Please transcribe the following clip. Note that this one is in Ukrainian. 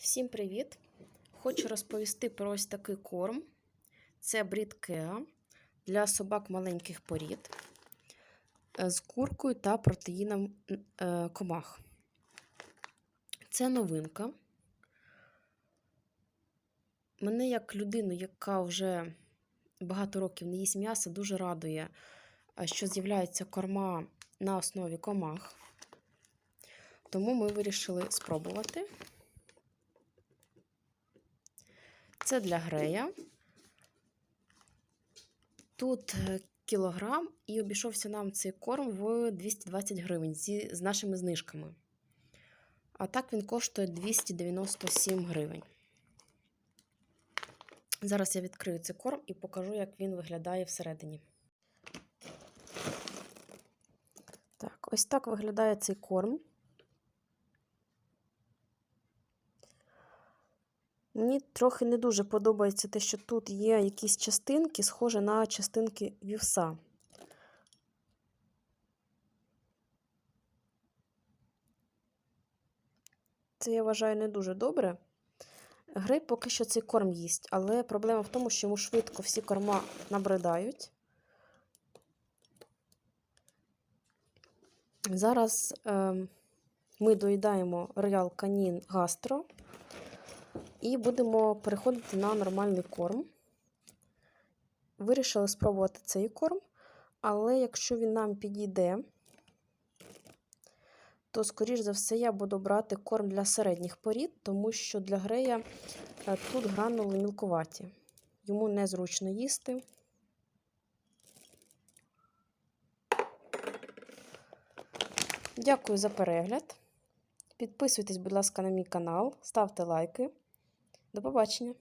Всім привіт! Хочу розповісти про ось такий корм. Це брід Кеа для собак маленьких порід е, з куркою та протеїном е, комах. Це новинка. Мене, як людину, яка вже багато років не їсть м'яса, дуже радує, е, що з'являються корма на основі комах. Тому ми вирішили спробувати. Це для грея. Тут е, кілограм і обійшовся нам цей корм в 220 гривень зі, з нашими знижками. А так він коштує 297 гривень. Зараз я відкрию цей корм і покажу, як він виглядає всередині. Так, ось так виглядає цей корм. Мені трохи не дуже подобається те, що тут є якісь частинки, схожі на частинки вівса. Це я вважаю не дуже добре. Грей поки що цей корм їсть, але проблема в тому, що йому швидко всі корма набридають. Зараз е, ми доїдаємо Royal Canin Gastro. І будемо переходити на нормальний корм. Вирішили спробувати цей корм, але якщо він нам підійде, то, скоріш за все, я буду брати корм для середніх порід, тому що для грея тут гранули мілкуваті. Йому незручно їсти. Дякую за перегляд. Підписуйтесь, будь ласка, на мій канал, ставте лайки. До побачення!